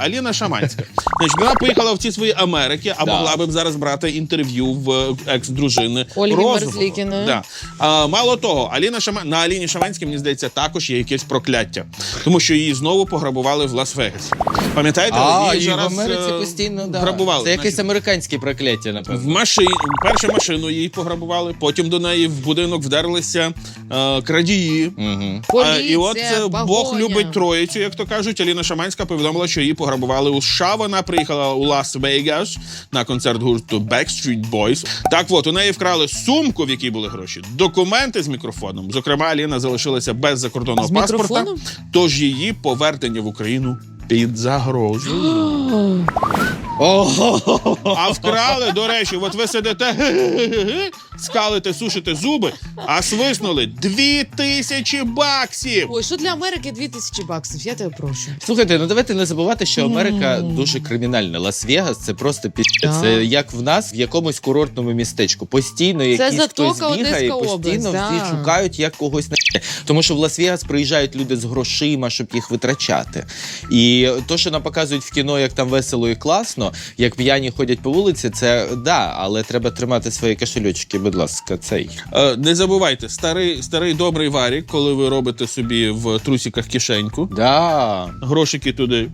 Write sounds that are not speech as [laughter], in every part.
Аліна Шаманська. Значить, вона поїхала в ці свої Америки, а Да. могла би б зараз брати інтерв'ю в е, екс-дружини Ольги Розової. Мерзлікіної. Да. А, мало того, Аліна Шама... на Аліні Шаманській, мені здається, також є якесь прокляття, тому що її знову пограбували в Лас-Вегасі. Пам'ятаєте, А, її і в раз, Америці е, постійно да. грабували. Це якесь американське прокляття, в напевно. машині, першу машину її пограбували, потім до неї в будинок вдерлися е, крадії. Угу. А, і от Поліція, е, Бог любить троїцю, як то кажуть. Аліна Шаманська повідомила, що її пограбували у США. Вона приїхала у Лас-Вегас на концерт гурту Backstreet Boys. Так от у неї вкрали сумку, в якій були гроші, документи з мікрофоном. Зокрема, Аліна залишилася без закордонного З паспорта, мікрофоном? тож її повернення в Україну під загрозою. [gasps] [gasps] А вкрали, до речі, от ви сидите, [laughs] скалите, сушите зуби, а свиснули дві тисячі баксів. Ой, що для Америки 2000 баксів, я тебе прошу. Слухайте, ну давайте не забувати, що Америка дуже кримінальна. Лас-Вегас це просто пі... Так. Це як в нас в якомусь курортному містечку. Постійно якийсь Затока, хтось бігає, і постійно область, всі да. шукають, як когось на тому, що в Лас-Вегас приїжджають люди з грошима, щоб їх витрачати. І то, що нам показують в кіно, як там весело і класно, як п'яні ходять по вулиці, це да, але треба тримати свої кошелючки, будь ласка, цей. Е, Не забувайте, старий, старий добрий варік, коли ви робите собі в трусіках кишеньку, Да, грошики туди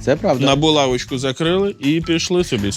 це правда. на булавочку закрили і пішли собі.